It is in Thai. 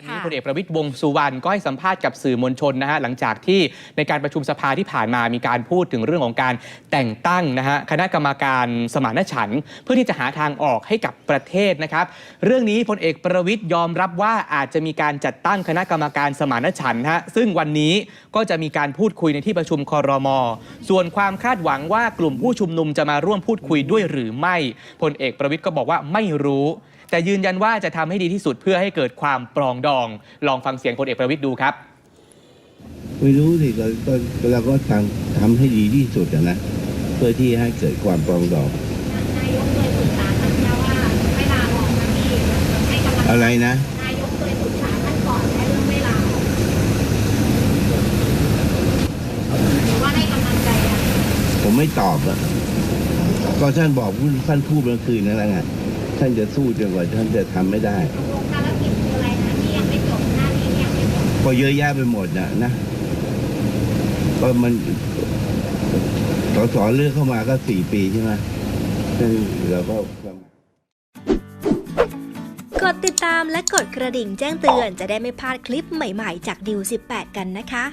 วันนี้ค่ะพลเอกประวิตยวงษ์สุวรรณก็ให้สัมภาษณ์กับสื่อมวลชนนะฮะหลังจากที่ในการประชุมสภาที่ผ่านมามีการพูดถึงเรื่องของการแต่งตั้งนะฮะคณะกรรมการสมานฉันท์เพื่อที่จะหาทางออกให้กับประเทศนะครับ เรื่องนี้พลเอกประวิตยยอมรับว่าอาจจะมีการจัดตั้งคณะกรรมการสมานฉันท์ฮะซึ่งวันนี้ก็จะมีการพูดคุยในที่ประชุมคอรมอส่วนความคาดหวังว่ากลุ่มผู้ชุมนุมจะมาร่วมพูดคุยด้วยหรือไม่พลเอกประวิตยก็บอกว่าไม่รู้ แต่ยืนยันว่าจะทำให้ดีที่สุดเพื่อให้เกิดความปรองดอง ลองฟังเสียงพลเอกประวิตยดูครับ ไม่รู้สิเราก็เราก็ทำทำให้ดีที่สุดอะนะเพื่อที่ให้เกิดความปรองดองนายกเคยปรึกษาท่านแล้วว่าไม่ลาออกนะพี่ให้กำลังอะไรนะนายกเคยปรึกษาท่านก่อนในเรื่องไม่ลาออกหรือว่าให้กำลังใจอะผมไม่ตอบอะก็ท่านบอกท่านพูดเมื่อคืนนั่นแหละไง ท่านจะสู้จนกว่าท่านจะทำไม่ได้ตกลงภารกิจคืออะไรนะที่ยังไม่จบหน้าที่ยังไม่จบก็เยอะแยะไปหมดนะนะก็มันสสเลือกเข้ามาก็สี่ปีใช่ไหมซึ่งเราก็กดติดตามและกดกระดิ่งแจ้งเตือนจะได้ไม่พลาดคลิปใหม่ๆ จากดิว18 กันนะคะ